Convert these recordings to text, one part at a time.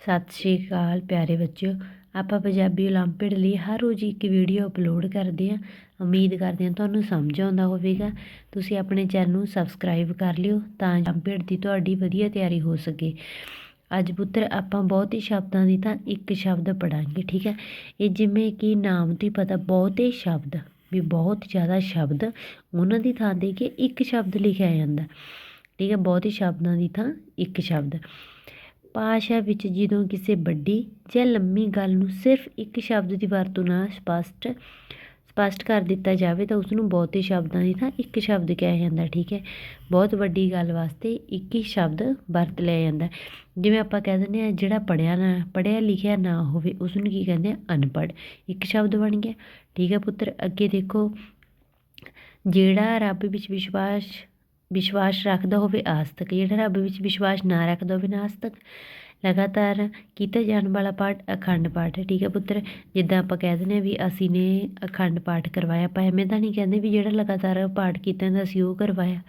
ਸਤਿ ਸ਼੍ਰੀ ਅਕਾਲ ਪਿਆਰੇ ਬੱਚਿਓ। ਆਪਾਂ ਪੰਜਾਬੀ ਓਲੰਪਿਕ ਲਈ ਹਰ ਰੋਜ਼ ਇੱਕ ਵੀਡੀਓ ਅਪਲੋਡ ਕਰਦੇ ਹਾਂ। ਉਮੀਦ ਕਰਦੇ ਹਾਂ ਤੁਹਾਨੂੰ ਸਮਝ ਆਉਂਦਾ ਹੋਵੇਗਾ। ਤੁਸੀਂ ਆਪਣੇ ਚੈਨਲ ਨੂੰ ਸਬਸਕ੍ਰਾਈਬ ਕਰ ਲਿਓ ਤਾਂ ਓਲੰਪਿਕ ਦੀ ਤੁਹਾਡੀ ਵਧੀਆ ਤਿਆਰੀ ਹੋ ਸਕੇ। ਅੱਜ ਪੁੱਤਰ ਆਪਾਂ ਬਹੁਤੇ ਸ਼ਬਦਾਂ ਦੀ ਤਾਂ ਇੱਕ ਸ਼ਬਦ ਪੜਾਂਗੇ ਠੀਕ ਹੈ? ਇਹ ਜਿਵੇਂ ਕਿ ਨਾਮ ਤੋਂ ਹੀ ਪਤਾ ਬਹੁਤੇ ਸ਼ਬਦ, ਵੀ ਬਹੁਤ ਜ਼ਿਆਦਾ ਸ਼ਬਦ ਉਹਨਾਂ ਦੀ ਥਾਂ ਦੇ ਕੇ ਇੱਕ ਸ਼ਬਦ ਲਿਖਿਆ ਜਾਂਦਾ, ਠੀਕ ਹੈ? ਬਹੁਤੇ ਸ਼ਬਦਾਂ ਦੀ ਥਾਂ ਇੱਕ ਸ਼ਬਦ। ਭਾਸ਼ਾ ਵਿੱਚ ਜਦੋਂ ਕਿਸੇ ਵੱਡੀ ਜਾਂ ਲੰਮੀ ਗੱਲ ਨੂੰ ਸਿਰਫ ਇੱਕ ਸ਼ਬਦ ਦੀ ਵਰਤੋਂ ਨਾਲ ਸਪੱਸ਼ਟ ਸਪੱਸ਼ਟ ਕਰ ਦਿੱਤਾ ਜਾਵੇ ਤਾਂ ਉਸਨੂੰ ਬਹੁਤੇ ਸ਼ਬਦਾਂ ਦੀ ਥਾਂ ਇੱਕ ਸ਼ਬਦ ਕਿਹਾ ਜਾਂਦਾ, ਠੀਕ ਹੈ? ਬਹੁਤ ਵੱਡੀ ਗੱਲ ਵਾਸਤੇ ਇੱਕ ਹੀ ਸ਼ਬਦ ਵਰਤ ਲਿਆ ਜਾਂਦਾ। ਜਿਵੇਂ ਆਪਾਂ ਕਹਿ ਦਿੰਦੇ ਆ ਜਿਹੜਾ ਪੜਿਆ ਨਾ ਪੜਿਆ ਲਿਖਿਆ ਨਾ ਹੋਵੇ ਉਸ ਨੂੰ ਕੀ ਕਹਿੰਦੇ ਆ ਅਨਪੜ੍ਹ। ਇੱਕ ਸ਼ਬਦ ਬਣ ਗਿਆ। ਠੀਕ ਹੈ ਪੁੱਤਰ, ਅੱਗੇ ਦੇਖੋ। ਜਿਹੜਾ ਰੱਬ ਵਿੱਚ ਵਿਸ਼ਵਾਸ ਵਿਸ਼ਵਾਸ ਰੱਖਦਾ ਹੋਵੇ ਆਸਤਕ ਜਿਹੜਾ ਰੱਬ ਵਿੱਚ ਵਿਸ਼ਵਾਸ ਨਾ ਰੱਖਦਾ ਹੋਵੇ ਨਾਸਤਕ ਲਗਾਤਾਰ ਕੀਤਾ ਜਾਣ ਵਾਲਾ ਪਾਠ ਅਖੰਡ ਪਾਠ ਹੈ, ਠੀਕ ਹੈ ਪੁੱਤਰ? ਜਿੱਦਾਂ ਆਪਾਂ ਕਹਿ ਦਿੰਦੇ ਹਾਂ ਵੀ ਅਸੀਂ ਨੇ ਅਖੰਡ ਪਾਠ ਕਰਵਾਇਆ, ਆਪਾਂ ਐਵੇਂ ਤਾਂ ਨਹੀਂ ਕਹਿੰਦੇ ਵੀ ਜਿਹੜਾ ਲਗਾਤਾਰ ਪਾਠ ਕੀਤਾ ਹੁੰਦਾ ਅਸੀਂ ਉਹ ਕਰਵਾਇਆ,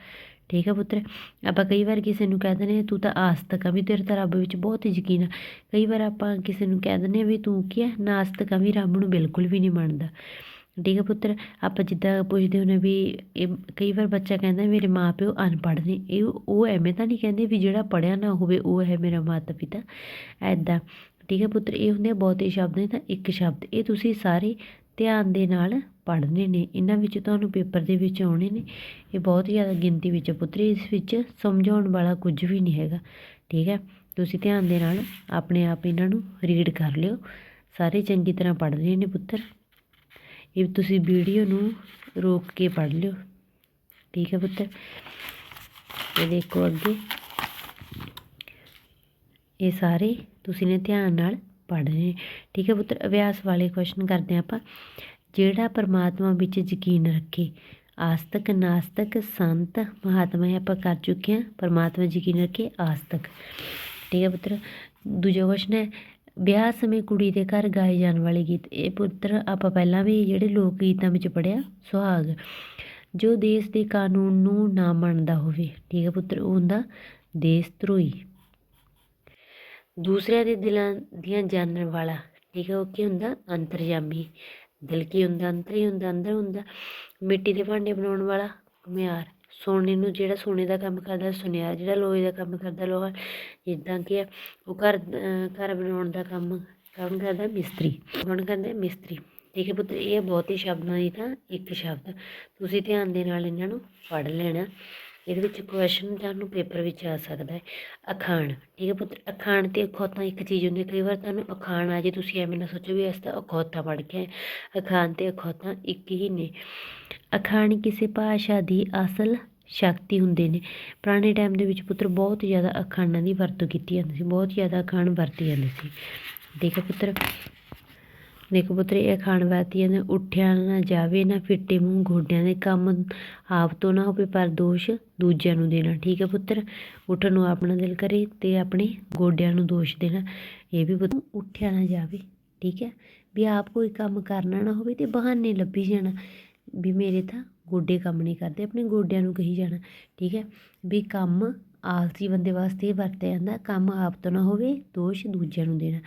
ਠੀਕ ਹੈ ਪੁੱਤਰ? ਆਪਾਂ ਕਈ ਵਾਰ ਕਿਸੇ ਨੂੰ ਕਹਿ ਦਿੰਦੇ ਤੂੰ ਤਾਂ ਆਸਤਕ ਆ ਵੀ ਤੇਰੇ ਤਾਂ ਰੱਬ ਵਿੱਚ ਬਹੁਤ ਯਕੀਨ ਆ, ਕਈ ਵਾਰ ਆਪਾਂ ਕਿਸੇ ਨੂੰ ਕਹਿ ਦਿੰਦੇ ਵੀ ਤੂੰ ਕੀ ਹੈ ਨਾਸਤਕ ਆ ਵੀ ਰੱਬ ਨੂੰ ਬਿਲਕੁਲ ਵੀ ਨਹੀਂ ਮੰਨਦਾ। ਠੀਕ ਹੈ ਪੁੱਤਰ, ਆਪਾਂ ਜਿੱਦਾਂ ਪੁੱਛਦੇ ਹੁੰਦੇ ਵੀ ਇਹ ਕਈ ਵਾਰ ਬੱਚਾ ਕਹਿੰਦਾ ਮੇਰੇ ਮਾਪਿਓ ਅਨਪੜ੍ਹ ਨੇ, ਇਹ ਉਹ ਐਵੇਂ ਤਾਂ ਨਹੀਂ ਕਹਿੰਦੇ ਵੀ ਜਿਹੜਾ ਪੜ੍ਹਿਆ ਨਾ ਹੋਵੇ ਉਹ ਹੈ ਮੇਰਾ ਮਾਤਾ ਪਿਤਾ ਐਦਾਂ ਠੀਕ ਹੈ ਪੁੱਤਰ, ਇਹ ਹੁੰਦੇ ਆ ਬਹੁਤੇ ਸ਼ਬਦ ਨੇ ਤਾਂ ਇੱਕ ਸ਼ਬਦ, ਇਹ ਤੁਸੀਂ ਸਾਰੇ ਧਿਆਨ ਦੇ ਨਾਲ ਪੜ੍ਹਨੇ ਨੇ, ਇਹਨਾਂ ਵਿੱਚ ਤੁਹਾਨੂੰ ਪੇਪਰ ਦੇ ਵਿੱਚ ਆਉਣੇ ਨੇ, ਇਹ ਬਹੁਤ ਜ਼ਿਆਦਾ ਗਿਣਤੀ ਵਿੱਚ ਪੁੱਤਰ, ਇਸ ਵਿੱਚ ਸਮਝਾਉਣ ਵਾਲਾ ਕੁਝ ਵੀ ਨਹੀਂ ਹੈਗਾ। ਠੀਕ ਹੈ ਤੁਸੀਂ ਧਿਆਨ ਦੇ ਨਾਲ ਆਪਣੇ ਆਪ ਇਹਨਾਂ ਨੂੰ ਰੀਡ ਕਰ ਲਿਓ, ਸਾਰੇ ਚੰਗੀ ਤਰ੍ਹਾਂ ਪੜ੍ਹ ਰਹੇ ਨੇ ਪੁੱਤਰ। ਇਹ ਤੁਸੀਂ ਵੀਡੀਓ ਨੂੰ ਰੋਕ ਕੇ ਪੜ੍ਹ ਲਿਓ। ਠੀਕ ਹੈ ਪੁੱਤਰ ਇਹ ਦੇਖੋ ਅੱਗੇ। ਇਹ ਸਾਰੇ ਤੁਸੀਂ ਨੇ ਧਿਆਨ ਨਾਲ ਪੜ੍ਹਨੇ ਠੀਕ ਹੈ ਪੁੱਤਰ ਅਭਿਆਸ ਵਾਲੇ ਕੁਐਸਚਨ ਕਰਦੇ ਹਾਂ ਆਪਾਂ। ਜਿਹੜਾ ਪਰਮਾਤਮਾ ਵਿੱਚ ਯਕੀਨ ਰੱਖੇ, ਆਸਤਕ, ਨਾਸਤਕ, ਸੰਤ, ਮਹਾਤਮਾ ਇਹ ਆਪਾਂ ਕਰ ਚੁੱਕੇ ਹਾਂ। ਪਰਮਾਤਮਾ ਯਕੀਨ ਰੱਖੇ, ਆਸਤਕ। ਠੀਕ ਹੈ ਪੁੱਤਰ? ਦੂਜਾ ਕੁਐਸਚਨ ਹੈ ਵਿਆਹ ਸਮੇਂ ਕੁੜੀ ਦੇ ਘਰ ਗਾਏ ਜਾਣ ਵਾਲੇ ਗੀਤ। ਇਹ ਪੁੱਤਰ ਆਪਾਂ ਪਹਿਲਾਂ ਵੀ ਜਿਹੜੇ ਲੋਕ ਗੀਤਾਂ ਵਿੱਚ ਪੜਿਆ ਸੁਹਾਗ, ਜੋ ਦੇਸ਼ ਦੇ ਕਾਨੂੰਨ ਨੂੰ ਨਾ ਮੰਨਦਾ ਹੋਵੇ। ਠੀਕ ਹੈ ਪੁੱਤਰ, ਉਹ ਹੁੰਦਾ ਦੇਸ਼ ਧਰੋਈ ਦੂਸਰਿਆਂ ਦੇ ਦਿਲਾਂ ਦੀਆਂ ਜਾਣਨ ਵਾਲਾ। ਠੀਕ ਹੈ, ਉਹ ਕੀ ਹੁੰਦਾ? ਅੰਤਰਜਾਮੀ ਦਿਲ ਕੀ ਹੁੰਦਾ? ਅੰਦਰ ਹੀ ਹੁੰਦਾ, ਅੰਦਰ ਹੁੰਦਾ। ਮਿੱਟੀ ਦੇ ਭਾਂਡੇ ਬਣਾਉਣ ਵਾਲਾ, ਘੁਮਿਆਰ। ਸੋਨੇ ਨੂੰ ਜਿਹੜਾ ਸੋਨੇ ਦਾ ਕੰਮ ਕਰਦਾ, ਸੁਨਿਆਰ ਜਿਹੜਾ ਲੋਹੇ ਦਾ ਕੰਮ ਕਰਦਾ, ਲੋਹਾ, ਜਿੱਦਾਂ ਕਿ ਉਹ ਘਰ ਘਰ ਬਣਾਉਣ ਦਾ ਕੰਮ ਕੌਣ ਕਰਦਾ? ਮਿਸਤਰੀ। ਕੌਣ ਕਰਦਾ? ਮਿਸਤਰੀ। ਠੀਕ ਹੈ ਪੁੱਤਰ ਇਹ ਬਹੁਤ ਹੀ ਸ਼ਬਦਾਂ ਦੀ ਤਾਂ ਇੱਕ ਸ਼ਬਦ। ਤੁਸੀਂ ਧਿਆਨ ਦੇ ਨਾਲ ਇਹਨਾਂ ਨੂੰ ਪੜ੍ਹ ਲੈਣਾ। ਇਹਦੇ ਵਿੱਚ ਕੁਐਸਚਨ ਤੁਹਾਨੂੰ ਪੇਪਰ ਵਿੱਚ ਆ ਸਕਦਾ ਹੈ। ਅਖਾਣ, ਠੀਕ ਹੈ ਪੁੱਤਰ ਅਖਾਣ ਤੇ ਅਖੌਤਾਂ ਇੱਕ ਚੀਜ਼ ਹੁੰਦੀ ਕਈ ਵਾਰ ਤੁਹਾਨੂੰ ਅਖਾਣ ਆ ਜੇ, ਤੁਸੀਂ ਐਵੇਂ ਨਾ ਸੋਚੋ ਵੀ ਇਸ ਤਾਂ ਅਖੌਤਾਂ ਪੜ੍ਹ ਕੇ ਅਖਾਣ ਤੇ ਅਖੌਤਾਂ ਇੱਕ ਹੀ ਨੇ। ਅਖਾਣ ਕਿਸੇ ਭਾਸ਼ਾ ਦੀ ਅਸਲ ਸ਼ਕਤੀ ਹੁੰਦੇ ਨੇ। ਪੁਰਾਣੇ ਟਾਈਮ ਦੇ ਵਿੱਚ ਪੁੱਤਰ ਬਹੁਤ ਜ਼ਿਆਦਾ ਅਖਾਣਾਂ ਦੀ ਵਰਤੋਂ ਕੀਤੀ ਜਾਂਦੀ ਸੀ। ਬਹੁਤ ਜ਼ਿਆਦਾ ਅਖਾਣ ਵਰਤੇ ਜਾਂਦੇ ਸੀ। ਦੇਖੋ ਪੁੱਤਰ ਦੇਖੋ ਪੁੱਤਰ, ਇਹ ਅਖਾਣ ਵਰਤੀ ਜਾਂਦੇ ਉੱਠਿਆ ਨਾ ਜਾਵੇ, ਨਾ ਫਿੱਟੇ ਮੂੰਹ ਗੋਡਿਆਂ ਦੇ ਕੰਮ ਆਪ ਤੋਂ ਨਾ ਹੋਵੇ, ਪਰ ਦੋਸ਼ ਦੂਜਿਆਂ ਨੂੰ ਦੇਣਾ। ਠੀਕ ਹੈ ਪੁੱਤਰ, ਉੱਠਣ ਨੂੰ ਆਪਣਾ ਦਿਲ ਕਰੇ ਤੇ ਆਪਣੇ ਗੋਡਿਆਂ ਨੂੰ ਦੋਸ਼ ਦੇਣਾ। ਇਹ ਵੀ ਪੁੱਤ ਉੱਠਿਆ ਨਾ ਜਾਵੇ। ਠੀਕ ਹੈ, ਵੀ ਆਪ ਕੋਈ ਕੰਮ ਕਰਨਾ ਨਾ ਹੋਵੇ ਤੇ ਬਹਾਨੇ ਲੱਭੀ ਜਾਣਾ। ਵੀ ਮੇਰੇ ਤਾਂ ਗੋਡੇ ਕੰਮ ਨਹੀਂ ਕਰਦੇ, ਆਪਣੇ ਗੋਡਿਆਂ ਨੂੰ ਕਹੀ ਜਾਣਾ। ਠੀਕ ਹੈ, ਵੀ ਕੰਮ ਆਲਸੀ ਬੰਦੇ ਵਾਸਤੇ ਵਰਤਿਆ ਜਾਂਦਾ, ਕੰਮ ਆਪ ਤੋਂ ਨਾ ਹੋਵੇ, ਦੋਸ਼ ਦੂਜਿਆਂ ਨੂੰ ਦੇਣਾ।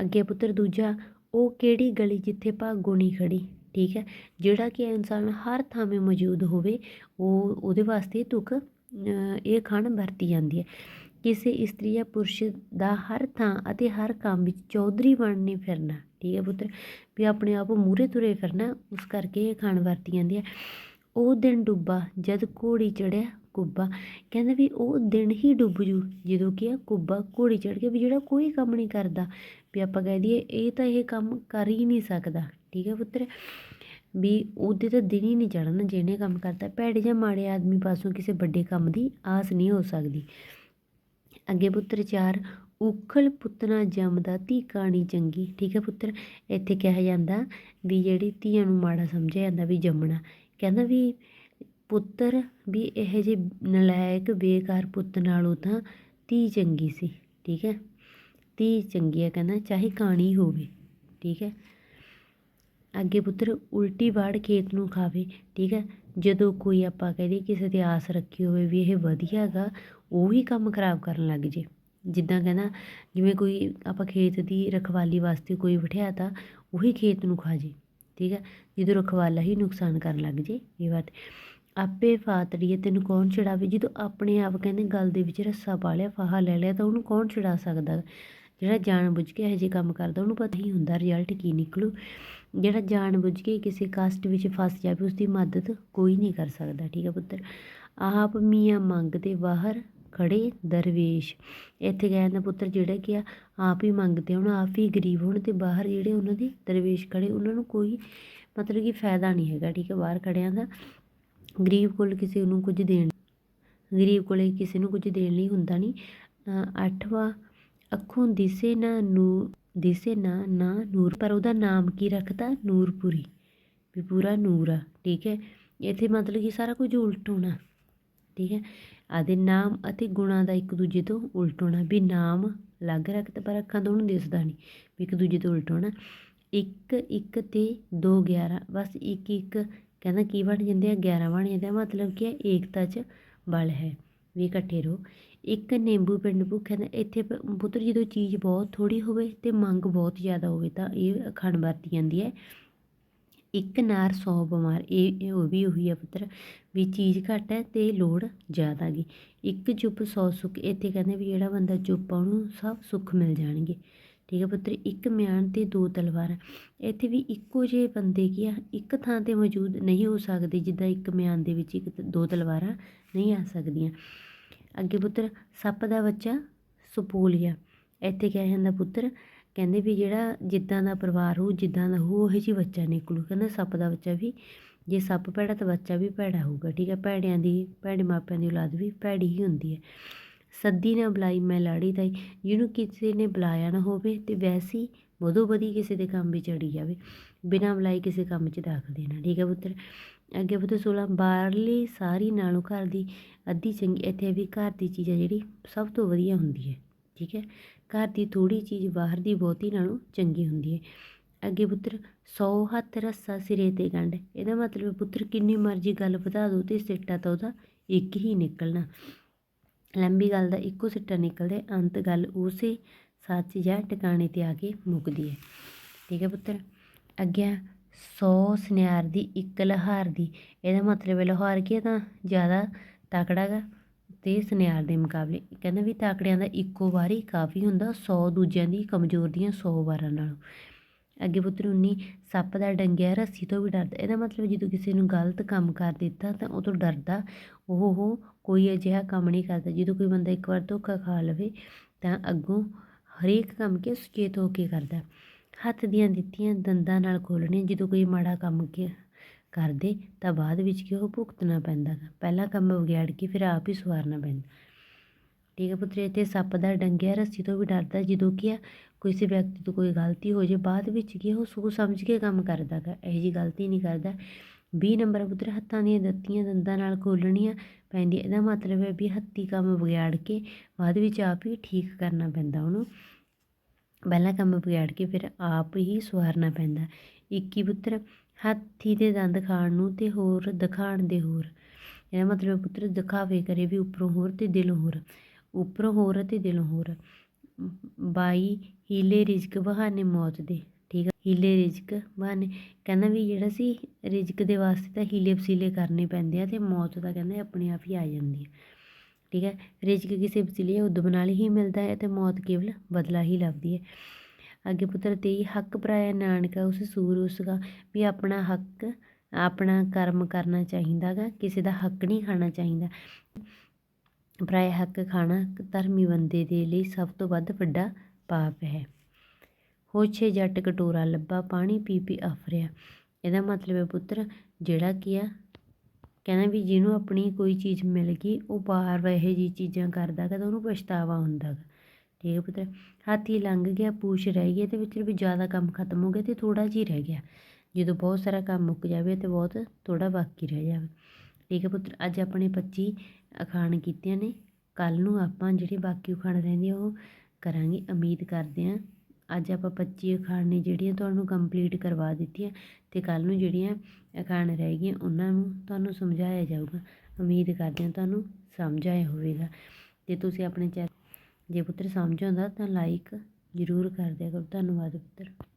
ਅੱਗੇ ਪੁੱਤਰ, ਦੂਜਾ ਉਹ ਕਿਹੜੀ ਗਲੀ ਜਿੱਥੇ ਭਾਗੋ ਨਹੀਂ ਖੜ੍ਹੀ, ਠੀਕ ਹੈ? ਜਿਹੜਾ ਕਿ ਇਨਸਾਨ ਹਰ ਥਾਂ ਮੌਜੂਦ ਹੋਵੇ, ਉਹ ਉਹਦੇ ਵਾਸਤੇ ਤੁਕ ਇਹ ਖਾਣ ਵਰਤੀ ਜਾਂਦੀ ਹੈ। ਕਿਸੇ ਇਸਤਰੀ ਜਾਂ ਪੁਰਸ਼ ਦਾ ਹਰ ਥਾਂ ਅਤੇ ਹਰ ਕੰਮ ਵਿੱਚ ਚੌਧਰੀ ਬਣਨੀ ਫਿਰਨਾ, ਠੀਕ ਹੈ ਪੁੱਤਰ? ਵੀ ਆਪਣੇ ਆਪ ਮੂਰੇ ਤੁਰੇ ਫਿਰਨਾ, ਉਸ ਕਰਕੇ ਇਹ ਖਾਣ ਵਰਤੀ ਜਾਂਦੀ ਹੈ। ਉਹ ਦਿਨ ਡੁੱਬਾ ਜਦ ਘੋੜੀ ਚੜਿਆ ਕੁੱਬਾ, ਕਹਿੰਦਾ ਵੀ ਉਹ ਦਿਨ ਹੀ ਡੁੱਬ ਜੂ, ਜਦੋਂ ਕਿ ਆ ਕੁੱਬਾ ਘੋੜੀ ਚੜ ਕੇ ਵੀ ਜਿਹੜਾ ਕੋਈ ਕੰਮ ਨਹੀਂ ਕਰਦਾ। ਵੀ ਆਪਾਂ ਕਹਿ ਦਈਏ ਇਹ ਤਾਂ ਇਹ ਕੰਮ ਕਰ ਹੀ ਨਹੀਂ ਸਕਦਾ, ਠੀਕ ਹੈ ਪੁੱਤਰ? ਵੀ ਉਹਦੇ ਤਾਂ ਦਿਨ ਹੀ ਨਹੀਂ ਚੜਨਾ ਜਿਹਨੇ ਕੰਮ ਕਰਦਾ ਭੈੜੇ ਜਾਂ ਮਾੜੇ ਆਦਮੀ ਪਾਸੋਂ ਕਿਸੇ ਵੱਡੇ ਕੰਮ ਦੀ ਆਸ ਨਹੀਂ ਹੋ ਸਕਦੀ। ਅੱਗੇ ਪੁੱਤਰ ਚਾਰ, ਉਖਲ ਪੁੱਤਨਾ ਜੰਮਦਾ ਧੀ ਕਾਣੀ ਚੰਗੀ, ਠੀਕ ਹੈ ਪੁੱਤਰ? ਇੱਥੇ ਕਿਹਾ ਜਾਂਦਾ ਵੀ ਜਿਹੜੀ ਧੀਆਂ ਨੂੰ ਮਾੜਾ ਸਮਝਿਆ ਜਾਂਦਾ ਵੀ ਜੰਮਣਾ। ਕਹਿੰਦਾ ਵੀ ਪੁੱਤਰ ਵੀ ਇਹੋ ਜਿਹੇ ਨਲਾਇਕ, ਬੇਕਾਰ ਪੁੱਤ ਨਾਲੋਂ ਤਾਂ ਧੀ ਚੰਗੀ ਸੀ, ਠੀਕ ਹੈ? ਧੀ ਚੰਗੀ ਹੈ ਕਹਿੰਦਾ, ਚਾਹੇ ਕਾਣੀ ਹੋਵੇ, ਠੀਕ ਹੈ? ਅੱਗੇ ਪੁੱਤਰ ਉਲਟੀ ਬਾੜ ਖੇਤ ਨੂੰ ਖਾਵੇ, ਠੀਕ ਹੈ? ਜਦੋਂ ਕੋਈ ਆਪਾਂ ਕਹਦੇ ਕਿਸੇ ਤੇ ਆਸ ਰੱਖੀ ਹੋਵੇ ਵੀ ਇਹ ਵਧੀਆ ਹੈਗਾ ਉਹ ਹੀ ਕੰਮ ਖਰਾਬ ਕਰਨ ਲੱਗ ਜੇ। ਜਿੱਦਾਂ ਕਹਿੰਦਾ, ਜਿਵੇਂ ਕੋਈ ਆਪਾਂ ਖੇਤ ਦੀ ਰਖਵਾਲੀ ਵਾਸਤੇ ਕੋਈ ਬਿਠਿਆ ਤਾਂ ਉਹੀ ਖੇਤ ਨੂੰ ਖਾ ਜੇ, ਠੀਕ ਹੈ? ਜਦੋਂ ਰਖਵਾਲਾ ਹੀ ਨੁਕਸਾਨ ਕਰਨ ਲੱਗ ਜੇ, ਇਹ ਬਾਤ। ਆਪੇ ਫਾਤੜੀਏ ਤੈਨੂੰ ਕੌਣ ਛਡਾਵੇ ਜਦੋਂ ਆਪਣੇ ਆਪ ਕਹਿੰਦੇ ਗੱਲ ਦੇ ਵਿੱਚ ਰੱਸਾ ਪਾ ਲਿਆ, ਫਾਹਾ ਲੈ ਲਿਆ, ਤਾਂ ਉਹਨੂੰ ਕੌਣ ਛਡਾ ਸਕਦਾ? ਜਿਹੜਾ ਜਾਣ ਬੁੱਝ ਕੇ ਇਹੋ ਜਿਹੇ ਕੰਮ ਕਰਦਾ, ਉਹਨੂੰ ਪਤਾ ਹੀ ਹੁੰਦਾ ਰਿਜ਼ਲਟ ਕੀ ਨਿਕਲੂ। ਜਿਹੜਾ ਜਾਣ ਬੁੱਝ ਕੇ ਕਿਸੇ ਕਾਸਟ ਵਿੱਚ ਫਸ ਜਾਵੇ ਉਸ ਦੀ ਮਦਦ ਕੋਈ ਨਹੀਂ ਕਰ ਸਕਦਾ, ਠੀਕ ਹੈ ਪੁੱਤਰ? ਆਪ ਮੀਆਂ ਮੰਗਦੇ ਬਾਹਰ ਖੜੇ ਦਰਵੇਸ਼। ਇੱਥੇ ਕਹਿੰਦਾ ਪੁੱਤਰ, ਜਿਹੜਾ ਕਿ ਆ, ਆਪ ਹੀ ਮੰਗਦੇ ਹੁਣ ਆਪ ਹੀ ਗਰੀਬ ਹੋਣ ਤੇ ਬਾਹਰ ਜਿਹੜੇ ਉਹਨਾਂ ਦੇ ਦਰਵੇਸ਼ ਖੜੇ ਉਹਨਾਂ ਨੂੰ ਕੋਈ ਮਤਲਬ ਕਿ ਫਾਇਦਾ ਨਹੀਂ ਹੈਗਾ, ਠੀਕ ਹੈ, ਬਾਹਰ ਖੜਿਆਂ ਦਾ। ਗਰੀਬ ਕੋਲ ਕਿਸੇ ਨੂੰ ਕੁਝ ਦੇਣ ਗਰੀਬ ਕੋਲ ਕਿਸੇ ਨੂੰ ਕੁਝ ਦੇਣ ਲਈ ਹੁੰਦਾ ਨਹੀਂ ਅ, ਅੱਠਵਾਂ ਅੱਖੋਂ ਦਿਸੇ ਨਾ ਨੂੰ ਦਿਸੇ ਨਾ ਨਾ ਨੂਰ। ਪਰ ਉਹਦਾ ਨਾਮ ਕੀ ਰੱਖਤਾ? ਨੂਰਪੁਰੀ। ਵੀ ਪੂਰਾ ਨੂਰ ਆ ਠੀਕ ਹੈ? ਇੱਥੇ ਮਤਲਬ ਕਿ ਸਾਰਾ ਕੁਝ ਉਲਟ ਹੋਣਾ ਠੀਕ ਹੈ? ਆਦੇ ਨਾਮ ਅਤੇ ਗੁਣਾਂ ਦਾ ਇੱਕ ਦੂਜੇ ਤੋਂ ਉਲਟ ਹੋਣਾ। ਵੀ ਨਾਮ ਅਲੱਗ ਰੱਖਤਾ ਪਰ ਅੱਖਾਂ ਤੋਂ ਉਹਨੂੰ ਦਿਸਦਾ ਨਹੀਂ ਵੀ ਇੱਕ ਦੂਜੇ ਤੋਂ ਉਲਟ ਹੋਣਾ। ਇੱਕ ਇੱਕ ਤੇ 2 11 ਬਸ ਇੱਕ ਇੱਕ ਕਹਿੰਦਾ ਕੀ ਬਣ ਜਾਂਦੇ ਆ? 11 ਬਣ ਜਾਂਦੇ ਆ। ਮਤਲਬ ਕਿ ਹੈ ਏਕਤਾ 'ਚ ਬਲ ਹੈ। ਵੀ ਇਕੱਠੇ ਰਹੋ। ਇੱਕ ਨਿੰਬੂ ਪਿੰਡ ਭੁੱਖਿਆਂ ਦਾ ਇੱਥੇ ਪ- ਪੁੱਤਰ ਜਦੋਂ ਚੀਜ਼ ਬਹੁਤ ਥੋੜੀ ਹੋਵੇ ਤੇ ਮੰਗ ਬਹੁਤ ਜ਼ਿਆਦਾ ਹੋਵੇ ਤਾਂ ਇਹ ਅਖੰਡ ਵਰਤੀ ਜਾਂਦੀ ਹੈ। ਇੱਕ ਨਾਰ 100 ਬਿਮਾਰ, ਇਹ ਉਹ ਵੀ ਉਹੀ ਆ ਪੁੱਤਰ, ਵੀ ਚੀਜ਼ ਘੱਟ ਹੈ ਤੇ ਲੋੜ ਜ਼ਿਆਦਾ ਗਈ ਇੱਕ ਚੁੱਪ 100 ਸੁੱਖ, ਇੱਥੇ ਕਹਿੰਦੇ ਵੀ ਜਿਹੜਾ ਬੰਦਾ ਚੁੱਪ ਆ ਉਹਨੂੰ ਸਭ ਸੁੱਖ ਮਿਲ ਜਾਣਗੇ। ਠੀਕ ਹੈ ਪੁੱਤਰ, ਇੱਕ ਮਿਆਨ ਤੇ ਦੋ ਤਲਵਾਰਾਂ। ਇੱਥੇ ਵੀ ਇੱਕੋ ਜਿਹੇ ਬੰਦੇ ਕੀ ਆ, ਇੱਕ ਥਾਂ ਤੇ ਮੌਜੂਦ ਨਹੀਂ ਹੋ ਸਕਦੇ ਜਿੱਦਾਂ ਇੱਕ ਮਿਆਨ ਦੇ ਵਿੱਚ ਇੱਕ ਦੋ ਤਲਵਾਰਾਂ ਨਹੀਂ ਆ ਸਕਦੀਆਂ। ਅੱਗੇ ਪੁੱਤਰ, ਸੱਪ ਦਾ ਬੱਚਾ ਸੁਪੋਲੀਆ ਇੱਥੇ ਕਿਹਾ ਜਾਂਦਾ ਪੁੱਤਰ, ਕਹਿੰਦੇ ਵੀ ਜਿਹੜਾ ਜਿੱਦਾਂ ਦਾ ਪਰਿਵਾਰ ਹੋਊ, ਜਿੱਦਾਂ ਦਾ ਹੋਊ, ਉਹੋ ਜਿਹੀ ਬੱਚਾ ਨਿਕਲੂ। ਕਹਿੰਦਾ ਸੱਪ ਦਾ ਬੱਚਾ ਵੀ, ਜੇ ਸੱਪ ਭੈੜਾ ਤਾਂ ਬੱਚਾ ਵੀ ਭੈੜਾ ਹੋਊਗਾ, ਠੀਕ ਹੈ। ਭੈੜਿਆਂ ਦੀ, ਭੈੜੇ ਮਾਪਿਆਂ ਦੀ ਔਲਾਦ ਵੀ ਭੈੜੀ ਹੀ ਹੁੰਦੀ ਹੈ। ਸੱਦੀ ਨਾ ਬੁਲਾਈ, ਮੈਂ ਲਾੜੀ ਤਾਈ ਜਿਹਨੂੰ ਕਿਸੇ ਨੇ ਬੁਲਾਇਆ ਨਾ ਹੋਵੇ ਤੇ ਵੈਸੀ ਬਦੋ ਬਦੀ ਕਿਸੇ ਦੇ ਕੰਮ ਵਿੱਚ ਅੜੀ ਜਾਵੇ, ਬਿਨਾਂ ਬੁਲਾਈ ਕਿਸੇ ਕੰਮ 'ਚ ਦਾਖਲ ਦੇਣਾ। ਠੀਕ ਹੈ ਪੁੱਤਰ? ਅੱਗੇ ਪੁੱਤਰ 16 ਬਾਹਰਲੀ ਸਾਰੀ ਨਾਲੋਂ ਘਰ ਦੀ ਅੱਧੀ ਚੰਗੀ, ਇੱਥੇ ਵੀ ਘਰ ਦੀ ਚੀਜ਼ ਹੈ ਜਿਹੜੀ ਸਭ ਤੋਂ ਵਧੀਆ ਹੁੰਦੀ ਹੈ। ਠੀਕ ਹੈ? ਘਰ ਦੀ ਥੋੜੀ ਚੀਜ਼ ਬਾਹਰ ਦੀ ਬਹੁਤੀ ਨਾਲੋਂ ਚੰਗੀ ਹੁੰਦੀ ਹੈ। ਅੱਗੇ ਪੁੱਤਰ 100 ਹੱਥ ਰੱਸਾ ਸਿਰੇ ਤੇ ਗੰਢ। ਇਹਦਾ ਮਤਲਬ ਪੁੱਤਰ, ਕਿੰਨੀ ਮਰਜ਼ੀ ਗੱਲ ਵਧਾ ਦੋ ਤੇ ਸਿੱਟਾ ਤਾਂ ਉਹਦਾ ਇੱਕ ਹੀ ਨਿਕਲਣਾ। ਲੰਬੀ ਗੱਲ ਦਾ ਇੱਕੋ ਸਿੱਟਾ ਨਿਕਲਦਾ ਅੰਤ ਗੱਲ ਉਸੇ ਸੱਚ ਜਾਂ ਟਿਕਾਣੇ ਤੇ ਆ ਕੇ ਮੁੱਕਦੀ ਹੈ। ਠੀਕ ਹੈ ਪੁੱਤਰ? ਅੱਗੇ 100 ਸੁਨਿਆਰ ਦੀ ਇੱਕ ਲਹਾਰ ਦੀ। ਇਹਦਾ ਮਤਲਬ ਹੈ ਲਹਾਰ ਕੀ ਹੈ ਤਾਂ ਜ਼ਿਆਦਾ ਤਕੜਾ ਗਾ ਤੇ ਸੁਨਿਆਰ ਦੇ ਮੁਕਾਬਲੇ। ਕਹਿੰਦਾ ਵੀ ਤਾਕੜਿਆਂ ਦਾ ਇੱਕੋ ਵਾਰੀ ਕਾਫੀ ਹੁੰਦਾ 100 ਦੂਜਿਆਂ ਦੀ ਕਮਜ਼ੋਰ ਦੀਆਂ 100 ਵਾਰਾਂ ਨਾਲੋਂ। ਅੱਗੇ ਪੁੱਤਰ 19 ਸੱਪ ਦਾ ਡੰਗਿਆ ਰੱਸੀ ਤੋਂ ਵੀ ਡਰਦਾ। ਇਹਦਾ ਮਤਲਬ ਜਦੋਂ ਕਿਸੇ ਨੂੰ ਗਲਤ ਕੰਮ ਕਰ ਦਿੱਤਾ ਤਾਂ ਉਹ ਤੋਂ ਡਰਦਾ। ਉਹ ਉਹ ਕੋਈ ਅਜਿਹਾ ਕੰਮ ਨਹੀਂ ਕਰਦਾ। ਜਦੋਂ ਕੋਈ ਬੰਦਾ ਇੱਕ ਵਾਰ ਧੋਖਾ ਖਾ ਲਵੇ ਤਾਂ ਅੱਗੋਂ ਹਰੇਕ ਕੰਮ ਕੇ ਸੁਚੇਤ ਹੋ ਕੇ ਕਰਦਾ। ਹੱਥ ਦੀਆਂ ਦਿੱਤੀਆਂ ਦੰਦਾਂ ਨਾਲ ਖੋਲ੍ਹਣੀਆਂ ਜਦੋਂ ਕੋਈ ਮਾੜਾ ਕੰਮ ਕੀ ਕਰਦੇ ਤਾਂ ਬਾਅਦ ਵਿੱਚ ਕਿ ਉਹ ਭੁਗਤਣਾ ਪੈਂਦਾ ਗਾ। ਪਹਿਲਾ ਕੰਮ ਵਿਗਿਆੜ ਕੇ ਫਿਰ ਆਪ ਹੀ ਸਵਾਰਨਾ ਪੈਂਦਾ। ਠੀਕ ਹੈ ਪੁੱਤਰ ਇੱਥੇ ਸੱਪ ਦਾ ਡੰਗਿਆ ਰੱਸੀ ਤੋਂ ਵੀ ਡਰਦਾ। ਜਦੋਂ ਕਿ ਆ ਕਿਸੇ ਵਿਅਕਤੀ ਤੋਂ ਕੋਈ ਗਲਤੀ ਹੋ ਜੇ ਬਾਅਦ ਵਿੱਚ ਕੀ ਉਹ ਸੋਚ ਸਮਝ ਕੇ ਕੰਮ ਕਰਦਾ ਗਾ, ਇਹੋ ਜਿਹੀ ਗਲਤੀ ਨਹੀਂ ਕਰਦਾ। 20 ਨੰਬਰ ਪੁੱਤਰ, ਹੱਥਾਂ ਦੀਆਂ ਦਿੱਤੀਆਂ ਦੰਦਾਂ ਨਾਲ ਖੋਲਣੀਆਂ ਪੈਂਦੀਆਂ, ਇਹਦਾ ਮਤਲਬ ਹੈ ਵੀ ਹੱਥੀ ਕੰਮ ਵਿਗਾੜ ਕੇ ਬਾਅਦ ਵਿੱਚ ਆਪ ਹੀ ਠੀਕ ਕਰਨਾ ਪੈਂਦਾ ਉਹਨੂੰ। ਪਹਿਲਾਂ ਕੰਮ ਵਿਗਾੜ ਕੇ ਫਿਰ ਆਪ ਹੀ ਸਵਾਰਨਾ ਪੈਂਦਾ। 21 ਪੁੱਤਰ, ਹਾਥੀ ਦੇ ਦੰਦ ਖਾਣ ਨੂੰ ਤੇ ਹੋਰ ਦਿਖਾਣ ਦੇ ਹੋਰ। ਇਹਦਾ ਮਤਲਬ ਪੁੱਤਰ ਦਿਖਾਵੇ ਕਰੇ ਵੀ ਉੱਪਰੋਂ ਹੋਰ ਤੇ ਦਿਲੋਂ ਹੋਰ, ਉੱਪਰੋਂ ਹੋਰ ਤੇ ਦਿਲੋਂ ਹੋਰ। ਬਾਈ ਹੀਲੇ ਰਿਜ਼ਕ ਬਹਾਨੇ ਮੌਤ ਦੇ, ਠੀਕ ਆ? ਹੀਲੇ ਰਿਜ਼ਕ ਬਹਾਨੇ, ਕਹਿੰਦਾ ਵੀ ਜਿਹੜਾ ਸੀ ਰਿਜ਼ਕ ਦੇ ਵਾਸਤੇ ਤਾਂ ਹੀਲੇ ਵਸੀਲੇ ਕਰਨੇ ਪੈਂਦੇ ਆ ਤੇ ਮੌਤ ਤਾਂ ਕਹਿੰਦਾ ਆਪਣੇ ਆਪ ਹੀ ਆ ਜਾਂਦੀ ਹੈ ਠੀਕ ਹੈ ਰਿਜ਼ਕ ਕਿਸੇ ਵਸੀਲੇ ਉਦਮ ਨਾਲ ਹੀ ਮਿਲਦਾ ਹੈ ਤੇ ਮੌਤ ਕੇਵਲ ਬਦਲਾ ਹੀ ਲੱਭਦੀ ਹੈ। ਅੱਗੇ ਪੁੱਤਰ ਤੇਈ ਹੱਕ ਭਰਾਇਆ ਨਾਨਕਾ, ਉਸ ਸੂਰ ਉਸਗਾ ਵੀ ਆਪਣਾ ਹੱਕ, ਆਪਣਾ ਕਰਮ ਕਰਨਾ ਚਾਹੀਦਾ ਗਾ, ਕਿਸੇ ਦਾ ਹੱਕ ਨਹੀਂ ਖਾਣਾ ਚਾਹੀਦਾ। ਪਰਾਇਆ ਹੱਕ ਖਾਣਾ ਧਰਮੀ ਬੰਦੇ ਦੇ ਲਈ ਸਭ ਤੋਂ ਵੱਧ ਵੱਡਾ ਪਾਪ ਹੈ। ਹੋਛੇ ਜੱਟ ਕਟੋਰਾ ਲੱਭਾ, ਪਾਣੀ ਪੀ ਪੀ ਆਫਰਿਆ। ਇਹਦਾ ਮਤਲਬ ਹੈ ਪੁੱਤਰ, ਜਿਹੜਾ ਕੀ ਆ, ਕਹਿੰਦਾ ਵੀ ਜਿਹਨੂੰ ਆਪਣੀ ਕੋਈ ਚੀਜ਼ ਮਿਲ ਗਈ, ਉਹ ਬਾਹਰ ਵਾਰ ਇਹੋ ਜਿਹੀ ਚੀਜ਼ਾਂ ਕਰਦਾ ਗਾ ਤਾਂ ਉਹਨੂੰ ਪਛਤਾਵਾ ਹੁੰਦਾ ਗਾ। ਠੀਕ ਹੈ ਪੁੱਤਰ? ਹਾਥੀ ਲੰਘ ਗਿਆ, ਪੂਛ ਰਹਿ ਗਈ ਤੇ ਵਿੱਚ ਵੀ ਜ਼ਿਆਦਾ ਕੰਮ ਖਤਮ ਹੋ ਗਿਆ ਤੇ ਥੋੜਾ ਜਿਹਾ ਰਹਿ ਗਿਆ। ਜਦੋਂ ਬਹੁਤ ਸਾਰਾ ਕੰਮ ਮੁੱਕ ਜਾਵੇ ਤੇ ਬਹੁਤ ਥੋੜਾ ਬਾਕੀ ਰਹਿ ਜਾਵੇ। ਠੀਕ ਹੈ ਪੁੱਤਰ? ਅੱਜ ਆਪਣੇ 25 ਅਖਾਣ ਕੀਤੀਆਂ ਨੇ। ਕੱਲ ਨੂੰ ਆਪਾਂ ਜਿਹੜੇ ਬਾਕੀ ਅਖਾਣ ਰਹਿੰਦੇ ਉਹ ਕਰਾਂਗੇ, ਉਮੀਦ ਕਰਦੇ ਹਾਂ। ਅੱਜ ਆਪਾਂ 25 ਅਖਾਣ ਨੇ ਜਿਹੜੀਆਂ ਤੁਹਾਨੂੰ ਕੰਪਲੀਟ ਕਰਵਾ ਦਿੱਤੀਆਂ ਤੇ ਕੱਲ ਨੂੰ ਜਿਹੜੀਆਂ ਅਖਾਣ ਰਹਿ ਗਈਆਂ, ਉਹਨਾਂ ਨੂੰ ਤੁਹਾਨੂੰ ਸਮਝਾਇਆ ਜਾਊਗਾ। ਉਮੀਦ ਕਰਦੇ ਹਾਂ ਤੁਹਾਨੂੰ ਸਮਝ ਆਇਆ ਹੋਵੇਗਾ। ਤੇ ਤੁਸੀਂ ਆਪਣੇ ਚੈ ਜੇ ਪੁੱਤਰ ਸਮਝ ਆਉਂਦਾ ਤਾਂ ਲਾਈਕ ਜ਼ਰੂਰ ਕਰ ਦਿਆ ਕਰੋ। ਧੰਨਵਾਦ ਪੁੱਤਰ।